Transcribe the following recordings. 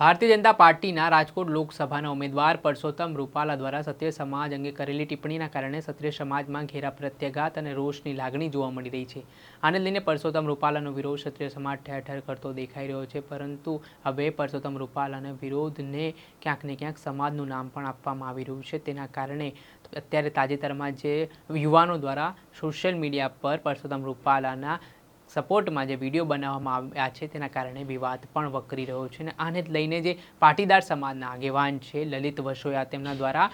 ભારતીય જનતા પાર્ટીના રાજકોટ લોકસભાના ઉમેદવાર પરસોત્તમ રૂપાલા દ્વારા સત્ય સમાજ અંગે કરેલી ટિપ્પણીના કારણે ક્ષત્રિય સમાજમાં ઘેરા પ્રત્યાઘાત અને રોષની લાગણી જોવા મળી રહી છે. આને લઈને પરસોત્તમ રૂપાલાનો વિરોધ ક્ષત્રિય સમાજ ઠેર ઠેર કરતો દેખાઈ રહ્યો છે, પરંતુ હવે પરસોત્તમ રૂપાલાના વિરોધને ક્યાંક ને ક્યાંક સમાજનું નામ પણ આપવામાં આવી રહ્યું છે. તેના કારણે અત્યારે તાજેતરમાં જે યુવાનો દ્વારા સોશિયલ મીડિયા પર પરસોત્તમ રૂપાલાના સપોર્ટમાં જે વીડિયો બનાવવામાં આવ્યા છે તેના કારણે વિવાદ પણ વકરી રહ્યો છે અને આને લઈને જે પાટીદાર સમાજના આગેવાન છે લલિત વસોયા, તેમના દ્વારા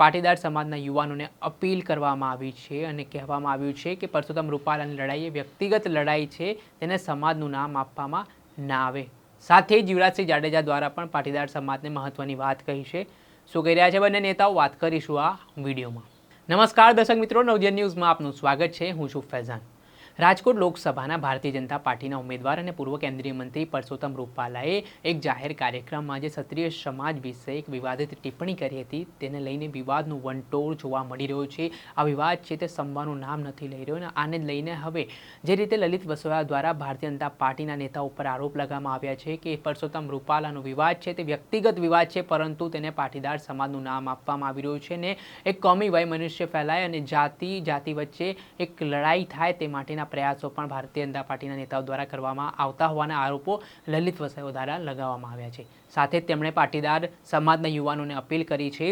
પાટીદાર સમાજના યુવાનોને અપીલ કરવામાં આવી છે અને કહેવામાં આવ્યું છે કે પરસોત્તમ રૂપાલાની લડાઈ એ વ્યક્તિગત લડાઈ છે, તેને સમાજનું નામ આપવામાં ના આવે. સાથે જ યુવરાજસિંહ જાડેજા દ્વારા પણ પાટીદાર સમાજને મહત્ત્વની વાત કહી છે. શું કહી રહ્યા છે બંને નેતાઓ? વાત કરીશું આ વિડીયોમાં. નમસ્કાર દર્શક મિત્રો નવજન ન્યૂઝમાં આપનું સ્વાગત છે. હું છું ફૈઝાન. રાજકોટ લોકસભાના ભારતીય જનતા પાર્ટીના ઉમેદવાર અને પૂર્વ કેન્દ્રીય મંત્રી પરસોત્તમ રૂપાલાએ એક જાહેર કાર્યક્રમમાં જે ક્ષત્રિય સમાજ વિશે એક વિવાદિત ટિપ્પણી કરી હતી. તેને લઈને વિવાદનું વંટોળ જોવા મળી રહ્યો છે. આ વિવાદ છે તે સંવાનું નામ નથી લઈ રહ્યો અને આને લઈને હવે જે રીતે લલિત વસોયા દ્વારા ભારતીય જનતા પાર્ટીના નેતાઓ ઉપર આરોપ લગાવવામાં આવ્યા છે કે પરસોત્તમ રૂપાલાનો વિવાદ છે તે વ્યક્તિગત વિવાદ છે, પરંતુ તેને પાટીદાર સમાજનું નામ આપવામાં આવી રહ્યું છે ને એક કોમી વય મનુષ્ય ફેલાય અને જાતિ જાતિ વચ્ચે એક લડાઈ થાય તે માટેના પ્રયાસો પણ ભારતીય જનતા પાર્ટીના નેતાઓ દ્વારા કરવામાં આવતા હોવાના આરોપો લલિત વસાયો દ્વારા લગાવવામાં આવ્યા છે. સાથે તેમણે પાટીદાર સમાજના યુવાનોને અપીલ કરી છે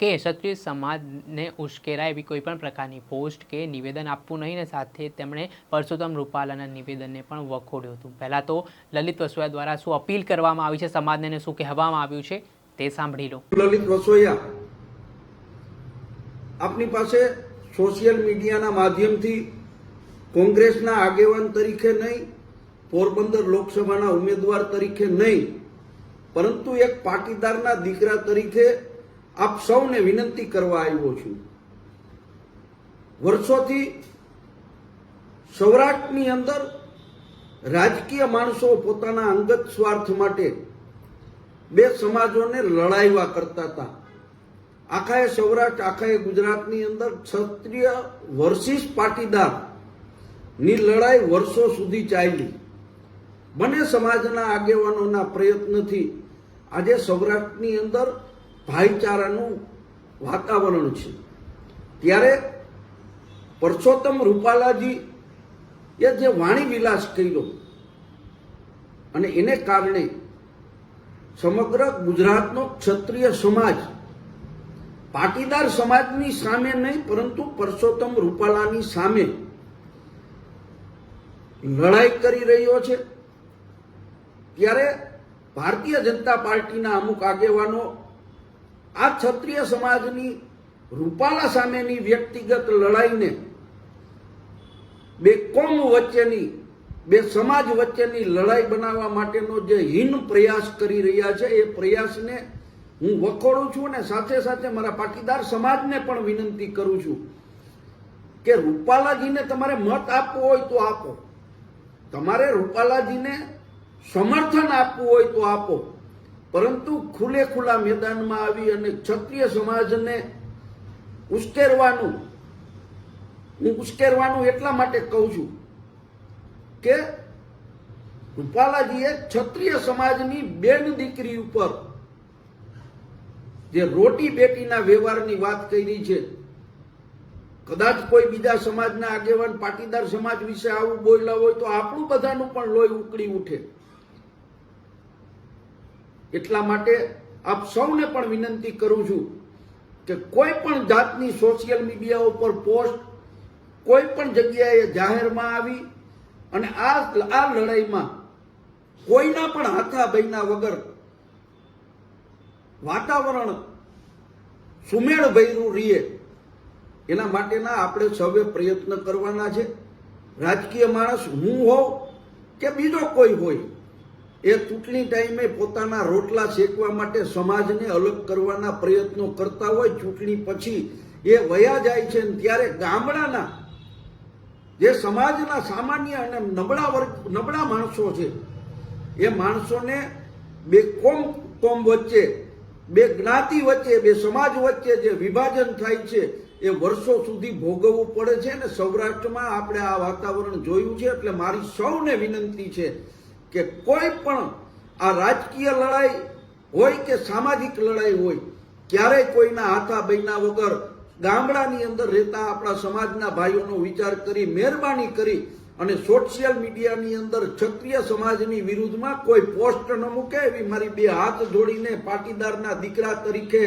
કે ક્ષત્રિય સમાજને ઉશ્કેરાય એવી કોઈ પણ પ્રકારની પોસ્ટ કે નિવેદન આપવું નહીં ને સાથે તેમણે પરસોત્તમ રૂપાલાના નિવેદનને પણ વખોડ્યું હતું. પહેલાં તો લલિત વસોયા દ્વારા શું અપીલ કરવામાં આવી છે, સમાજને શું કહેવામાં આવ્યું છે તે સાંભળી લો. લલિત વસોયા આપની પાસે સોશિયલ મીડિયાના માધ્યમથી કોંગ્રેસના આગેવાન તરીકે નહીં, પોરબંદર લોકસભાના ઉમેદવાર તરીકે નહીં, પરંતુ એક પાટીદારના દીકરા તરીકે આપ સૌને વિનંતી કરવા આવ્યો છું. વર્ષોથી સૌરાષ્ટ્રની અંદર રાજકીય માણસો પોતાના અંગત સ્વાર્થ માટે બે સમાજોને લડાઈવા કરતા હતા. આખાએ સૌરાષ્ટ્ર, આખાએ ગુજરાતની અંદર ક્ષત્રિય વર્સિસ પાટીદાર ની લડાઈ વર્ષો સુધી ચાલી. બંને સમાજના આગેવાનોના પ્રયત્નથી આજે સૌરાષ્ટ્રની અંદર ભાઈચારાનું વાતાવરણ છે. ત્યારે પરસોત્તમ રૂપાલાજી એ જે વાણી વિલાસ કર્યો અને એને કારણે સમગ્ર ગુજરાતનો ક્ષત્રિય સમાજ પાટીદાર સમાજની સામે નહીં, પરંતુ પરસોત્તમ રૂપાલાની સામે લડાઈ કરી રહ્યો છે. ત્યારે ભારતીય જનતા પાર્ટીના અમુક આગેવાનો આ ક્ષત્રિય સમાજની રૂપાલા સામેની વ્યક્તિગત લડાઈને બે કોમ વચ્ચેની, બે સમાજ વચ્ચેની લડાઈ બનાવવા માટેનો જે હીન પ્રયાસ કરી રહ્યા છે, એ પ્રયાસને હું વખોડું છું અને સાથે સાથે મારા પાટીદાર સમાજને પણ વિનંતી કરું છું કે રૂપાલાજીને તમારે મત આપવો હોય તો આપો. તમારે રૂપાલાજીને સમર્થન આપવું હોય તો આપો. પરંતુ ખુલ્લે ખુલ્લા મેદાનમાં આવી અને ક્ષત્રિય સમાજને ઉશ્કેરવાનું, હું ઉશ્કેરવાનું એટલા માટે કહું છું કે રૂપાલાજીએ ક્ષત્રિય સમાજની બેન દીકરી ઉપર જે રોટી બેટીના વ્યવહારની વાત કરી છે કદાચ કોઈ બીજા સમાજના આગેવાન, પાટીદાર સમાજ વિશે આવું બોલ્યા હોય તો આપણું બધાનું પણ લોહી ઉકળી ઉઠે. એટલા માટે આપ સૌને પણ વિનંતી કરું છું કે કોઈ પણ જાતની સોશિયલ મીડિયા ઉપર પોસ્ટ કોઈ પણ જગ્યાએ જાહેરમાં આવી અને આ આ લડાઈમાં કોઈના પણ હાથા ભયના વગર વાતાવરણ સુમેળ ભર્યું રહીએ એના માટેના આપણે સૌએ પ્રયત્ન કરવાના છે. રાજકીય માણસ હું હોઉં કે બીજો કોઈ હોય, એ ચૂંટણી ટાઈમે પોતાના રોટલા શેકવા માટે સમાજને અલગ કરવાના પ્રયત્નો કરતા હોય, ચૂંટણી પછી એ વયા જાય છે ત્યારે ગામડાના જે સમાજના સામાન્ય અને નબળા વર્ગ, નબળા માણસો છે, એ માણસોને બે કોમ કોમ વચ્ચે, બે જ્ઞાતિ વચ્ચે, બે સમાજ વચ્ચે જે વિભાજન થાય છે એ વર્ષો સુધી ભોગવવું પડે છે અને સૌરાષ્ટ્રમાં આપણે આ વાતાવરણ જોયું છે એટલે મારી સૌને વિનંતી છે કે કોઈ પણ આ રાજકીય લડાઈ હોય કે સામાજિક લડાઈ હોય, ક્યારેય કોઈના હાથા બૈના વગર ગામડાની અંદર રહેતા આપણા સમાજના ભાઈઓનો વિચાર કરી, મહેરબાની કરી અને સોશિયલ મીડિયાની અંદર ક્ષત્રિય સમાજની વિરુદ્ધમાં કોઈ પોસ્ટ ન મૂકે એવી મારી બે હાથ જોડીને પાટીદારના દીકરા તરીકે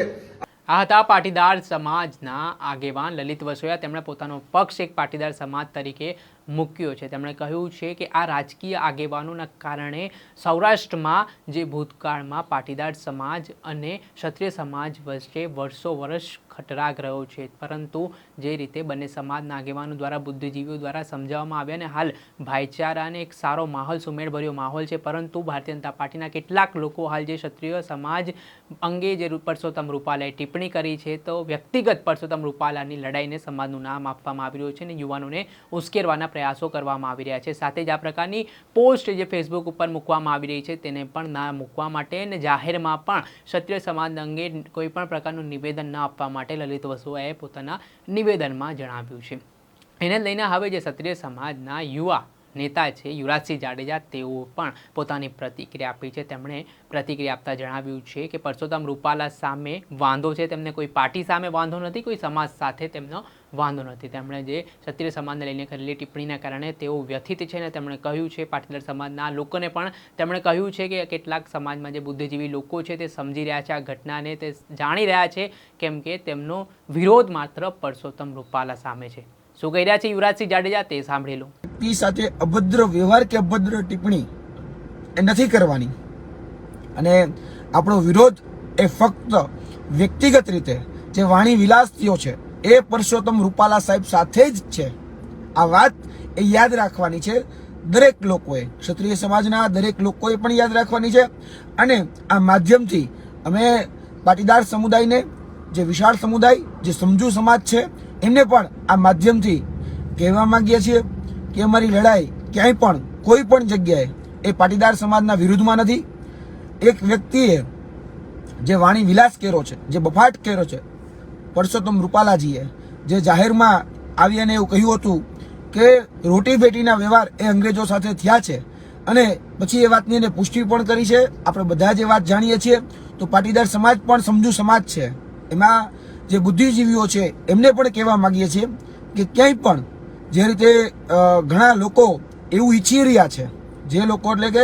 આ હતા પાટીદાર સમાજના આગેવાન લલિત વસોયા તેમણે પોતાનો પક્ષ એક પાટીદાર સમાજ તરીકે મૂક્યો છે. તેમણે કહ્યું છે કે આ રાજકીય આગેવાનોના કારણે સૌરાષ્ટ્રમાં જે ભૂતકાળમાં પાટીદાર સમાજ અને ક્ષત્રિય સમાજ વચ્ચે વર્ષો વર્ષ ખટરાગ રહ્યો છે. પરંતુ જે રીતે બંને સમાજના આગેવાનો દ્વારા, બુદ્ધિજીવીઓ દ્વારા સમજાવવામાં આવ્યા અને હાલ ભાઈચારાને એક સારો માહોલ, સુમેળભર્યો માહોલ છે. પરંતુ ભારતીય જનતા પાર્ટીના કેટલાક લોકો હાલ જે ક્ષત્રિય સમાજ અંગે જે પરસોત્તમ રૂપાલાએ ટિપ્પણી કરી છે, તો વ્યક્તિગત પરસોત્તમ રૂપાલાની લડાઈને સમાજનું નામ આપવામાં આવી રહ્યું છે અને યુવાનોને ઉશ્કેરવાના પ્રયાસો કરવામાં આવી રહ્યા છે. સાથે જ આ પ્રકારની પોસ્ટ જે ફેસબુક ઉપર મૂકવામાં આવી રહી છે, તેને પણ ના મૂકવા માટે અને જાહેરમાં પણ ક્ષત્રિય સમાજ અંગે કોઈપણ પ્રકારનું નિવેદન ન આપવા માટે લલિત વસુઆએ પોતાના નિવેદનમાં જણાવ્યું છે. એને લઈને હવે જે ક્ષત્રિય સમાજના યુવા નેતા છે, યુવરાજસિંહ જાડેજા, તેઓ પણ પોતાની પ્રતિક્રિયા આપી છે. તેમણે પ્રતિક્રિયા આપતા જણાવ્યું છે કે પરસોત્તમ રૂપાલા સામે વાંધો છે. તેમને કોઈ પાર્ટી સામે વાંધો નથી. કોઈ સમાજ સાથે તેમનો વાંધો નથી. તેમણે જે ક્ષત્રિય સમાજને લઈને કરેલી ટિપ્પણીના કારણે તેઓ વ્યથિત છે અને તેમણે કહ્યું છે, પાટીદાર સમાજના લોકોને પણ તેમણે કહ્યું છે કે કેટલાક સમાજમાં જે બુદ્ધિજીવી લોકો છે તે સમજી રહ્યા છે આ ઘટનાને, તે જાણી રહ્યા છે કેમ કે તેમનો વિરોધ માત્ર પરસોત્તમ રૂપાલા સામે છે. શું કહી રહ્યા છે યુવરાજસિંહ જાડેજા? તે સાંભળી લો. વ્યક્તિ સાથે અભદ્ર વ્યવહાર કે અભદ્ર ટિપ્પણી એ નથી કરવાની. અને આપણો વિરોધ એ ફક્ત વ્યક્તિગત રીતે જે વાણી વિલાસ છે એ પરસોત્તમ રૂપાલા સાહેબ સાથે જ છે. આ વાત એ યાદ રાખવાની છે દરેક લોકોએ. ક્ષત્રિય સમાજના દરેક લોકોએ પણ યાદ રાખવાની છે. અને આ માધ્યમથી અમે પાટીદાર સમુદાયને, જે વિશાળ સમુદાય, જે સમજુ સમાજ છે, એમને પણ આ માધ્યમથી કહેવા માંગીએ છીએ કે અમારી લડાઈ ક્યાંય પણ, કોઈ પણ જગ્યાએ એ પાટીદાર સમાજના વિરુદ્ધમાં નથી. એક વ્યક્તિએ જે વાણી વિલાસ કર્યો છે, જે બફાટ કર્યો છે પરસોત્તમ રૂપાલાજીએ જે જાહેરમાં આવી અને એવું કહ્યું હતું કે રોટી ભેટીના વ્યવહાર એ અંગ્રેજો સાથે થયા છે અને પછી એ વાતની એને પુષ્ટિ પણ કરી છે. આપણે બધા જે વાત જાણીએ છીએ. તો પાટીદાર સમાજ પણ સમજુ સમાજ છે. એમાં જે બુદ્ધિજીવીઓ છે, એમને પણ કહેવા માંગીએ છીએ કે ક્યાંય પણ જે રીતે ઘણા લોકો એવું ઈચ્છી રહ્યા છે. જે લોકો એટલે કે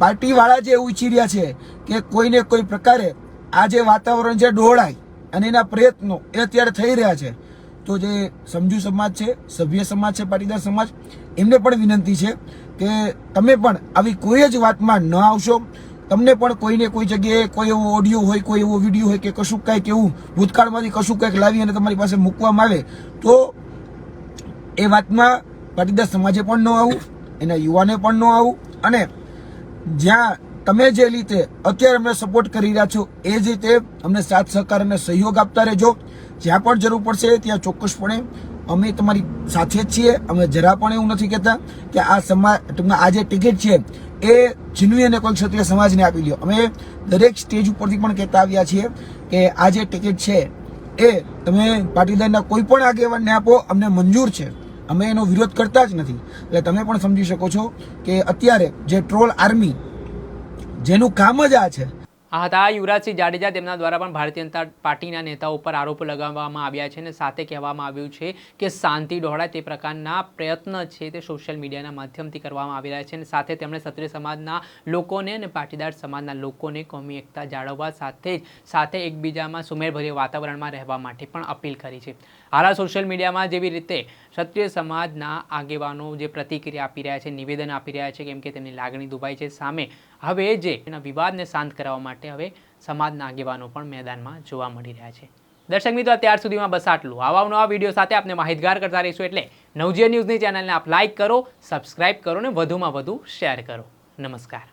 પાર્ટીવાળા જે એવું ઈચ્છી રહ્યા છે કે કોઈને કોઈ પ્રકારે આ જે વાતાવરણ છે, ડહોળાય. અને એના પ્રયત્નો એ અત્યારે થઈ રહ્યા છે. તો જે સમજુ સમાજ છે, સભ્ય સમાજ છે, પાટીદાર સમાજ, એમને પણ વિનંતી છે કે તમે પણ આવી કોઈ જ વાતમાં ન આવશો. તમને પણ કોઈને કોઈ જગ્યાએ કોઈ એવો ઓડિયો હોય, કોઈ એવો વીડિયો હોય કે કશું કાંઈક એવું ભૂતકાળમાંથી કશું કંઈક લાવી અને તમારી પાસે મૂકવામાં આવે, તો એ વાતમાં પાટીદાર સમાજે પણ ન આવું, એના યુવાને પણ ન આવું અને જ્યાં તમે જે રીતે અત્યારે અમને સપોર્ટ કરી રહ્યા છો, એ જ રીતે અમને સાથ સહકાર અને સહયોગ આપતા રહેજો. જ્યાં પણ જરૂર પડશે ત્યાં ચોક્કસપણે અમે તમારી સાથે જ છીએ. અમે જરા પણ એવું નથી કહેતા કે આ સમાજ ટૂંકમાં આ જે ટિકિટ છે, એ જીનવી અને કોઈ ક્ષત્રિય સમાજને આપી લ્યો અમે દરેક સ્ટેજ ઉપરથી પણ કહેતા આવ્યા છીએ કે આ જે ટિકિટ છે, એ તમે પાટીદારના કોઈ પણ આગેવાનને આપો, અમને મંજૂર છે. અમે એનો વિરોધ કરતા જ નથી. એટલે તમે પણ સમજી શકો છો કે અત્યારે જે ટ્રોલ આર્મી જેનું કામ જ આ છે. આ હતા યુવરાજસિંહ જાડેજા તેમના દ્વારા પણ ભારતીય જનતા પાર્ટીના નેતાઓ પર આરોપો લગાવવામાં આવ્યા છે અને સાથે કહેવામાં આવ્યું છે કે શાંતિ ડહોળાય તે પ્રકારના પ્રયત્ન છે તે સોશિયલ મીડિયાના માધ્યમથી કરવામાં આવી રહ્યા છે અને સાથે તેમણે ક્ષત્રિય સમાજના લોકોને અને પાટીદાર સમાજના લોકોને કોમી એકતા જાળવવા સાથે જ સાથે એકબીજામાં સુમેળભર્યા વાતાવરણમાં રહેવા માટે પણ અપીલ કરી છે. હાલ સોશિયલ મીડિયામાં જેવી રીતે ક્ષત્રિય સમાજના આગેવાનો જે પ્રતિક્રિયા આપી રહ્યા છે, નિવેદન આપી રહ્યા છે કેમ કે તેમની લાગણી દુભાઈ છે. સામે હવે જે એના વિવાદને શાંત કરાવવા માટે હવે સમાજના આગેવાનો પણ મેદાનમાં જોવા મળી રહ્યા છે. દર્શક મિત્રો, અત્યાર સુધીમાં બસ આટલું. આવા નવા વીડિયો સાથે આપણે માહિતગાર કરતા રહીશું એટલે નવજીવન ન્યૂઝની ચેનલને આપ લાઇક કરો સબસ્ક્રાઇબ કરો અને વધુમાં વધુ શેર કરો. નમસ્કાર.